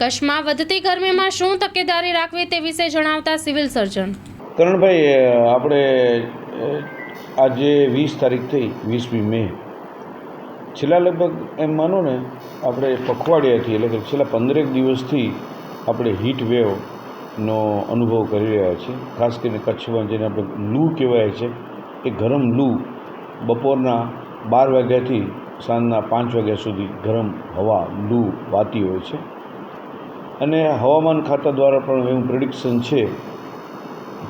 કચ્છમાં વધતી ગરમીમાં શું તકેદારી રાખવી તે વિશે જણાવતા સિવિલ સર્જન. કરણભાઈ આપણે આજે વીસ તારીખ થઈ, વીસમી મે. છેલ્લા લગભગ, એમ માનો ને, આપણે પખવાડિયાથી, એટલે કે છેલ્લા પંદરેક દિવસથી આપણે હીટ વેવનો અનુભવ કરી રહ્યા છીએ. ખાસ કરીને કચ્છમાં જેને આપણે લૂ કહેવાય છે, એ ગરમ લૂ બપોરના બાર વાગ્યાથી સાંજના પાંચ વાગ્યા સુધી ગરમ હવા, લૂ વાતી હોય છે. અને હવામાન ખાતા દ્વારા પણ એવું પ્રિડિક્શન છે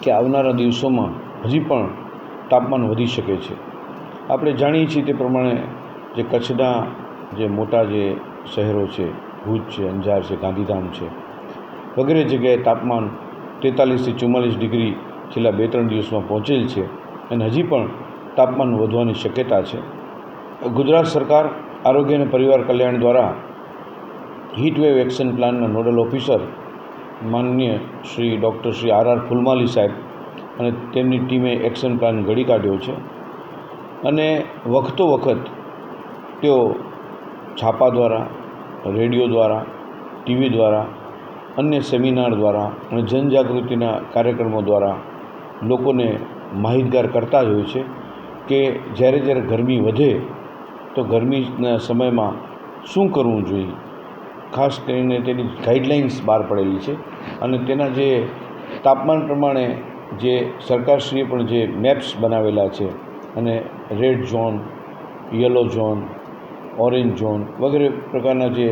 કે આવનારા દિવસોમાં હજી પણ તાપમાન વધી શકે છે. આપણે જાણીએ છીએ તે પ્રમાણે જે કચ્છના જે મોટા જે શહેરો છે, ભુજ છે, અંજાર છે, ગાંધીધામ છે, વગેરે જગ્યાએ તાપમાન તેતાલીસથી ચુમ્માલીસ ડિગ્રી છેલ્લા બે ત્રણ દિવસમાં પહોંચેલ છે અને હજી પણ તાપમાન વધવાની શક્યતા છે. ગુજરાત સરકાર આરોગ્ય અને પરિવાર કલ્યાણ દ્વારા હીટ વેવ એક્શન પ્લાનના નોડલ ઓફિસર માનનીય Shri doctor Shri R R Phulmali સાહેબ અને તેમની ટીમે એક્શન પ્લાન ઘડી કાઢ્યો છે. અને વખતો વખત તેઓ છાપા દ્વારા, રેડિયો દ્વારા, ટીવી દ્વારા, અન્ય સેમિનાર દ્વારા અને જનજાગૃતિના કાર્યક્રમો દ્વારા લોકોને માહિતગાર કરતા જ હોય છે કે જ્યારે જ્યારે ગરમી વધે તો ગરમીના સમયમાં શું કરવું જોઈએ? ખાસ કરીને તેની ગાઈડલાઇન્સ બહાર પડેલી છે અને તેના જે તાપમાન પ્રમાણે જે સરકારશ્રીએ પણ જે મેપ્સ બનાવેલા છે અને red zone, yellow zone, orange zone વગેરે પ્રકારના જે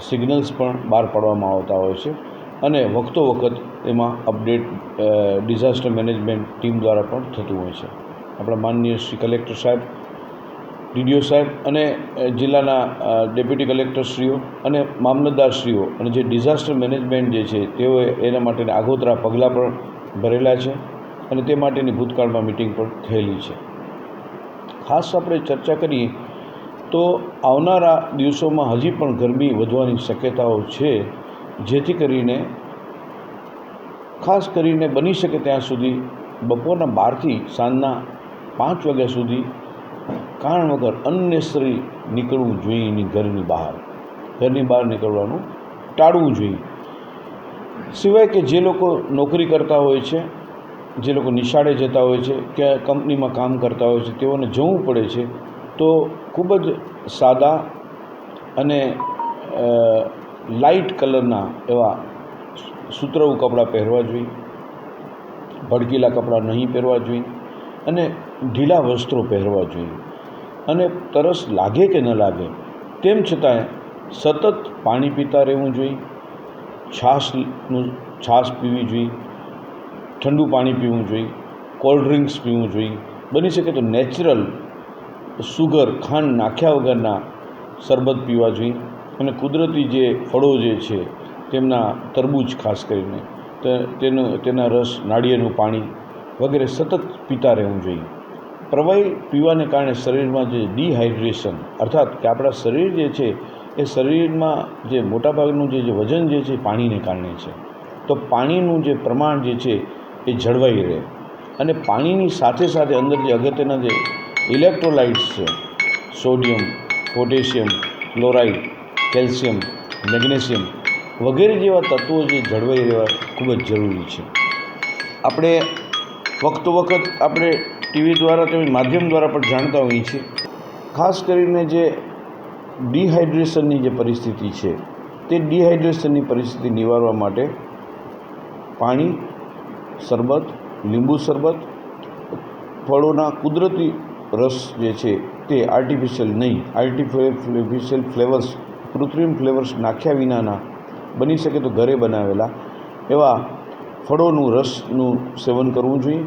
સિગ્નલ્સ પણ બહાર પાડવામાં આવતા હોય છે અને વખતો વખત એમાં અપડેટ ડિઝાસ્ટર મેનેજમેન્ટ ટીમ દ્વારા પણ થતું હોય છે. આપણા માનનીય શ્રી કલેક્ટર સાહેબ ડીડીઓ સાહેબ અને જિલ્લાના ડેપ્યુટી કલેક્ટરશ્રીઓ અને મામલતદારશ્રીઓ અને જે ડિઝાસ્ટર મેનેજમેન્ટ જે છે તેઓએ એના માટેના આગોતરા પગલાં પણ ભરેલા છે અને તે માટેની ભૂતકાળમાં મિટિંગ પણ થયેલી છે. ખાસ આપણે ચર્ચા કરીએ તો આવનારા દિવસોમાં હજી પણ ગરમી વધવાની શક્યતાઓ છે, જેથી કરીને, ખાસ કરીને બની શકે ત્યાં સુધી બપોરના બારથી સાંજના પાંચ વાગ્યા સુધી કારણ વગર અનનેસરી નીકળવું જોઈએ નહીં ઘરની બહાર. ઘરની બહાર નીકળવાનું ટાળવું જોઈએ. સિવાય કે જે લોકો નોકરી કરતા હોય છે, જે લોકો નિશાળે જતા હોય છે, કે કંપનીમાં કામ કરતા હોય છે, તેઓને જવું પડે છે, તો ખૂબ જ સાદા અને લાઇટ કલરના એવા સુતરાઉ કપડાં પહેરવા જોઈએ. ભડકીલા કપડાં નહીં પહેરવા જોઈએ. અને ઢીલા વસ્ત્રો પહેરવા જોઈએ. અને તરસ લાગે કે ન લાગે, તેમ છતાંય સતત પાણી પીતા રહેવું જોઈએ. છાશનું, છાશ પીવી જોઈએ. ઠંડુ પાણી પીવું જોઈએ. કોલ્ડ ડ્રિંક્સ પીવું જોઈએ. બની શકે તો નેચરલ સુગર, ખાંડ નાખ્યા વગરના શરબત પીવા જોઈએ. અને કુદરતી જે ફળો જે છે, તેમના તરબૂચ ખાસ કરીને તેનો, તેના રસ, નાળિયેરનું પાણી વગેરે સતત પીતા રહેવું જોઈએ. પ્રવાહી પીવાને કારણે શરીરમાં જે ડિહાઇડ્રેશન, અર્થાત કે આપણા શરીર જે છે, એ શરીરમાં જે મોટાભાગનું જે વજન જે છે પાણીને કારણે છે. તો પાણીનું જે પ્રમાણ જે છે એ જળવાઈ રહે. અને પાણીની સાથે સાથે અંદર જે અગત્યના જે ઇલેક્ટ્રોલાઇટ્સ છે, sodium, potassium, chloride, calcium, magnesium વગેરે જેવા તત્વો જે જળવાઈ રહેવા ખૂબ જ જરૂરી છે. આપણે વખતો વખત આપણે ટીવી દ્વારા તેમજ માધ્યમ દ્વારા પણ જાણતા હોઈએ છીએ. ખાસ કરીને જે ડિહાઇડ્રેશનની જે પરિસ્થિતિ છે, તે ડિહાઇડ્રેશનની પરિસ્થિતિ નિવારવા માટે પાણી, શરબત, લીંબુ શરબત, ફળોના કુદરતી રસ જે છે તે આર્ટિફિશિયલ નહીં આર્ટિફિશિયલ ફ્લેવર્સ કૃત્રિમ ફ્લેવર્સ નાખ્યા વિનાના બની શકે તો ઘરે બનાવેલા એવા ફળોનું, રસનું સેવન કરવું જોઈએ.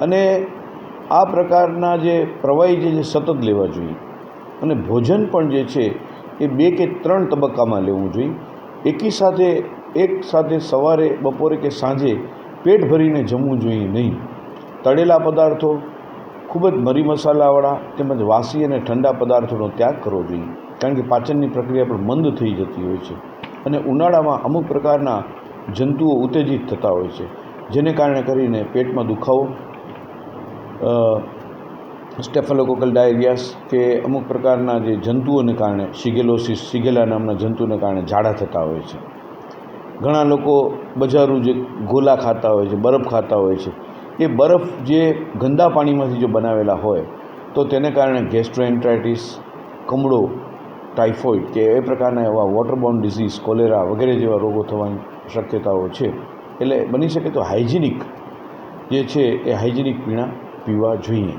અને આ પ્રકારના જે પ્રવાહી જે સતત લેવા જોઈએ. અને ભોજન પણ જે છે, એ બે કે ત્રણ તબક્કામાં લેવું જોઈએ. એકી સાથે, એક સાથે સવારે, બપોરે કે સાંજે પેટ ભરીને જમવું જોઈએ નહીં. તળેલા પદાર્થો, ખૂબ જ મરી મસાલાવાળા તેમજ વાસી અને ઠંડા પદાર્થોનો ત્યાગ કરવો જોઈએ. કારણ કે પાચનની પ્રક્રિયા પણ મંદ થઈ જતી હોય છે. અને ઉનાળામાં અમુક પ્રકારના જંતુઓ ઉત્તેજિત થતા હોય છે, જેને કારણે કરીને પેટમાં દુખાવો સ્ટેફેલોકોકલ ડાયરિયાસ કે અમુક પ્રકારના જે જંતુઓને કારણે, સિગેલોસિસ, સિગેલા નામના જંતુને કારણે ઝાડા થતા હોય છે. ઘણા લોકો બજારું જે ગોલા ખાતા હોય છે, બરફ ખાતા હોય છે, એ બરફ જે ગંદા પાણીમાંથી જો બનાવેલા હોય, તો તેને કારણે ગેસ્ટ્રોએન્ટ્રાઇટિસ, કમળો, ટાઇફોઇડ કે એ પ્રકારના એવા વોટરબોર્ન ડિઝીઝ કોલેરા વગેરે જેવા રોગો થવાની શક્યતાઓ છે. એટલે બની શકે તો હાઇજેનિક જે છે એ હાઇજેનિક પીણાં પીવા જોઈએ.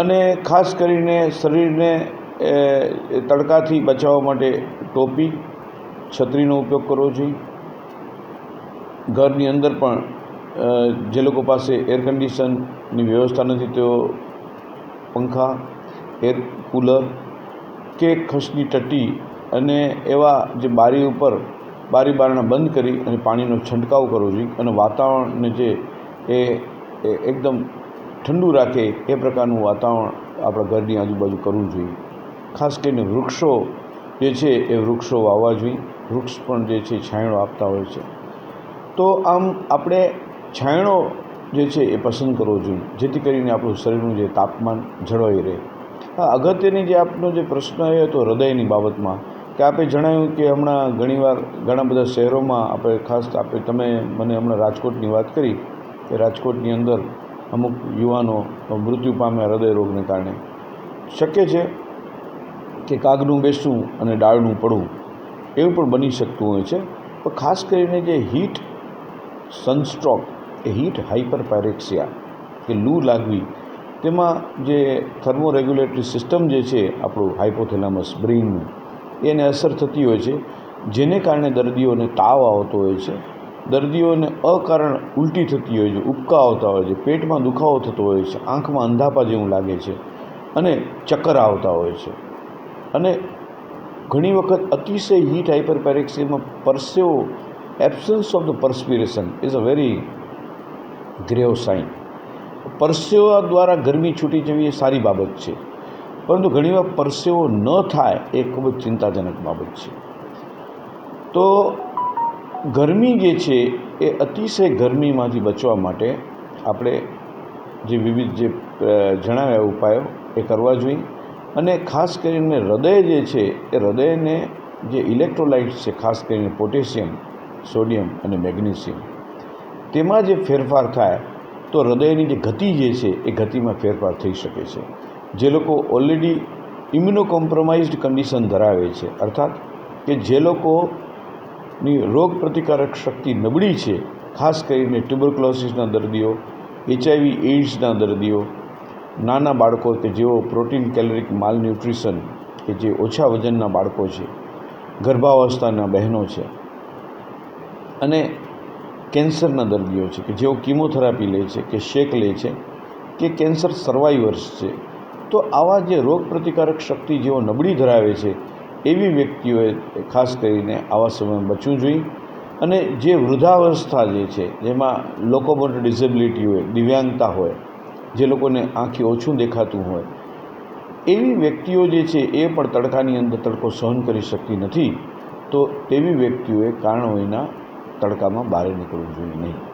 અને ખાસ કરીને શરીરને તડકાથી બચાવવા માટે ટોપી, છત્રીનો ઉપયોગ કરવો જોઈએ. ઘરની અંદર પણ જે લોકો પાસે એર કન્ડિશનની વ્યવસ્થા નથી, તેઓ પંખા એર કૂલર કે ખસની ટટી અને એવા જે બારી ઉપર, બારી બારણા બંધ કરી અને પાણીનો છંટકાવ કરવો જોઈએ. અને વાતાવરણને જે એ એ એકદમ ઠંડુ રાખે એ પ્રકારનું વાતાવરણ આપણા ઘરની આજુબાજુ કરવું જોઈએ. ખાસ કરીને વૃક્ષો જે છે એ વૃક્ષો વાવવા જોઈએ. વૃક્ષ પણ જે છે છાંયડો આપતા હોય છે. તો આમ આપણે છાંયડો જે છે એ પસંદ કરવો જોઈએ. જેથી કરીને આપણું શરીરનું જે તાપમાન જળવાઈ રહે. અગત્યની જે આપનો જે પ્રશ્ન એ હતો હૃદયની બાબતમાં, કે આપે જણાવ્યું કે હમણાં ઘણીવાર ઘણા બધા શહેરોમાં આપણે ખાસ આપણે તમે મને હમણાં રાજકોટની વાત કરી કે રાજકોટની અંદર અમુક યુવાનો મૃત્યુ પામ્યા હૃદય રોગને કારણે. શક્ય છે કે કાગનું બેસવું અને ડાળનું પડવું એવું પણ બની શકતું હોય છે. પણ ખાસ કરીને જે હીટ સનસ્ટ્રોક, એ હીટ હાઇપરપાયરેક્સિયા કે લૂ લાગવી, તેમાં જે થર્મો રેગ્યુલેટરી સિસ્ટમ જે છે, આપણું હાઇપોથેલામસ બ્રેઇનનું, એને અસર થતી હોય છે, જેને કારણે દર્દીઓને તાવ આવતો હોય છે. દર્દીઓને અકારણ ઉલટી થતી હોય છે, ઉબકા આવતા હોય છે, પેટમાં દુખાવો થતો હોય છે, આંખમાં અંધાપા જેવું લાગે છે અને ચક્કર આવતા હોય છે. અને ઘણી વખત અતિશય હીટ હાઇપર પેરેક્સિયામાં પરસેવો, absence of the perspiration is a very grave sign પરસેવા દ્વારા ગરમી છૂટી જવી એ સારી બાબત છે, પરંતુ ઘણીવાર પરસેવો ન થાય એ ખૂબ જ ચિંતાજનક બાબત છે. તો ગરમી જે છે એ અતિશય ગરમીમાંથી બચવા માટે આપણે જે વિવિધ જે જણાવ્યા ઉપાયો એ કરવા જોઈએ. અને ખાસ કરીને હૃદય જે છે એ હૃદયને જે ઇલેક્ટ્રોલાઇટ્સ છે, ખાસ કરીને પોટેશિયમ, સોડિયમ અને મેગ્નેશિયમ, તેમાં જે ફેરફાર થાય તો હૃદયની જે ગતિ જે છે એ ગતિમાં ફેરફાર થઈ શકે છે. જે લોકો ઓલરેડી ઇમ્યુનો કોમ્પ્રોમાઇઝડ કન્ડિશન ધરાવે છે, અર્થાત કે જે લોકોની રોગ પ્રતિકારક શક્તિ નબળી છે, ખાસ કરીને ટ્યુબરક્લોસિસના દર્દીઓ એચઆઈવી એઇડ્સના દર્દીઓ, નાના બાળકો કે જેઓ પ્રોટીન કેલરીક માલ ન્યુટ્રિશન કે જે ઓછા વજનના બાળકો છે, ગર્ભાવસ્થાના બહેનો છે અને કેન્સરના દર્દીઓ છે કે જેઓ કિમોથેરાપી લે છે કે શેક લે છે કે કેન્સર સર્વાઈવર્સ છે, તો આવા જે રોગ પ્રતિકારક શક્તિ જેઓ નબળી ધરાવે છે એવી વ્યક્તિઓએ ખાસ કરીને આવા સમયમાં બચવું જોઈએ. અને જે વૃદ્ધાવસ્થા જે છે, જેમાં લોકોમોટર ડિસેબિલિટી હોય, દિવ્યાંગતા હોય, જે લોકોને આંખે ઓછું દેખાતું હોય, એવી વ્યક્તિઓ જે છે, એ પણ તડકાની અંદર તડકો સહન કરી શકતી નથી. તો તેવી વ્યક્તિઓએ કારણ વિના તડકામાં બહાર નીકળવું જોઈએ નહીં.